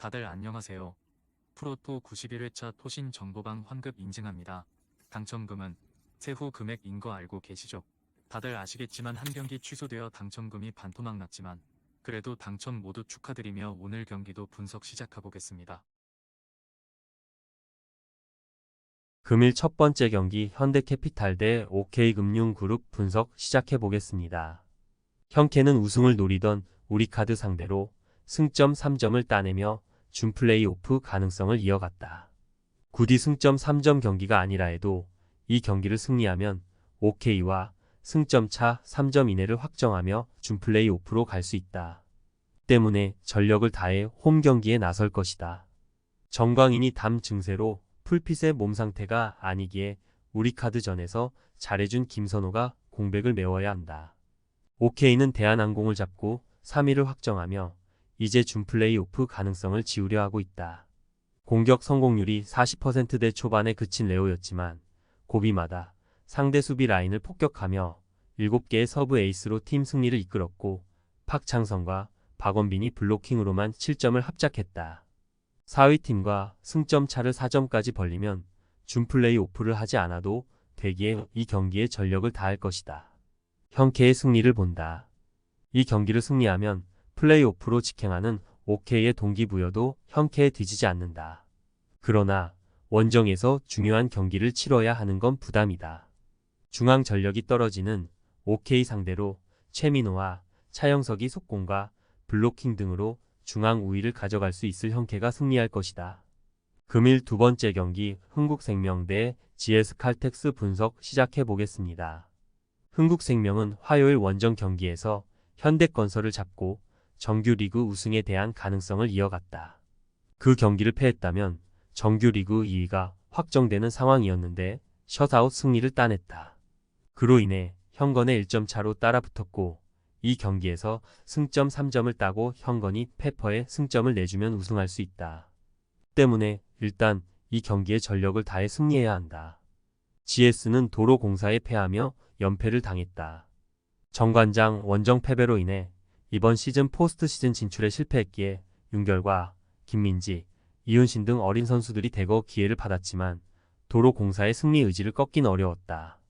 다들 안녕하세요. 프로토 91회차 토신 정보방 환급 인증합니다. 당첨금은 세후 금액인 거 알고 계시죠? 다들 아시겠지만 한 경기 취소되어 당첨금이 반토막 났지만 그래도 당첨 모두 축하드리며 오늘 경기도 분석 시작해보겠습니다. 금일 첫 번째 경기 현대캐피탈 대 OK금융그룹 분석 시작해 보겠습니다. 현캐는 우승을 노리던 우리카드 상대로 승점 3점을 따내며 준 플레이오프 가능성을 이어갔다. 굳이 승점 3점 경기가 아니라 해도 이 경기를 승리하면 OK와 승점 차 3점 이내를 확정하며 준 플레이오프로 갈 수 있다. 때문에 전력을 다해 홈 경기에 나설 것이다. 정광인이 담 증세로 풀핏의 몸 상태가 아니기에 우리 카드전에서 잘해준 김선호가 공백을 메워야 한다. OK는 대한항공을 잡고 3위를 확정하며 이제 준 플레이오프 가능성을 지우려 하고 있다. 공격 성공률이 40%대 초반에 그친 레오였지만 고비마다 상대 수비 라인을 폭격하며 7개의 서브 에이스로 팀 승리를 이끌었고 박창성과 박원빈이 블로킹으로만 7점을 합작했다. 4위 팀과 승점 차를 4점까지 벌리면 준 플레이 오프를 하지 않아도 되기에 이 경기에 전력을 다할 것이다. 형캐의 승리를 본다. 이 경기를 승리하면 플레이 오프로 직행하는 OK의 동기부여도 형캐에 뒤지지 않는다. 그러나 원정에서 중요한 경기를 치러야 하는 건 부담이다. 중앙 전력이 떨어지는 OK 상대로 최민호와 차영석이 속공과 블로킹 등으로 중앙 우위를 가져갈 수 있을 형캐가 승리할 것이다. 금일 두 번째 경기 흥국생명 대 GS 칼텍스 분석 시작해 보겠습니다. 흥국생명은 화요일 원정 경기에서 현대건설을 잡고 정규리그 우승에 대한 가능성을 이어갔다. 그 경기를 패했다면 정규리그 2위가 확정되는 상황이었는데 셧아웃 승리를 따냈다. 그로 인해 현건의 1점 차로 따라붙었고 이 경기에서 승점 3점을 따고 현건이 페퍼에 승점을 내주면 우승할 수 있다. 때문에 일단 이 경기에 전력을 다해 승리해야 한다. GS는 도로공사에 패하며 연패를 당했다. 정관장 원정 패배로 인해 이번 시즌 포스트 시즌 진출에 실패했기에 윤결과 김민지, 이윤신 등 어린 선수들이 대거 기회를 받았지만 도로공사의 승리 의지를 꺾긴 어려웠다.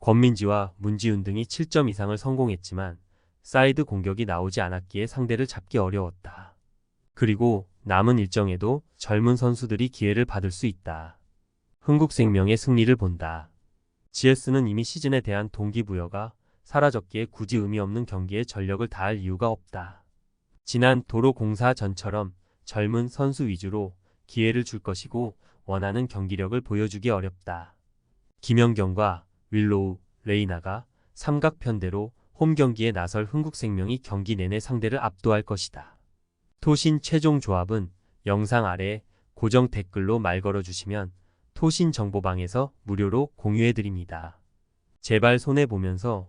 권민지와 문지윤 등이 7점 이상을 성공했지만 사이드 공격이 나오지 않았기에 상대를 잡기 어려웠다. 그리고 남은 일정에도 젊은 선수들이 기회를 받을 수 있다. 흥국생명의 승리를 본다. GS는 이미 시즌에 대한 동기부여가 사라졌기에 굳이 의미 없는 경기에 전력을 다할 이유가 없다. 지난 도로공사 전처럼 젊은 선수 위주로 기회를 줄 것이고 원하는 경기력을 보여주기 어렵다. 김연경과 윌로우, 레이나가 삼각편대로 홈 경기에 나설 흥국생명이 경기 내내 상대를 압도할 것이다. 토신 최종 조합은 영상 아래 고정 댓글로 말 걸어주시면 토신 정보방에서 무료로 공유해드립니다. 제발 손해보면서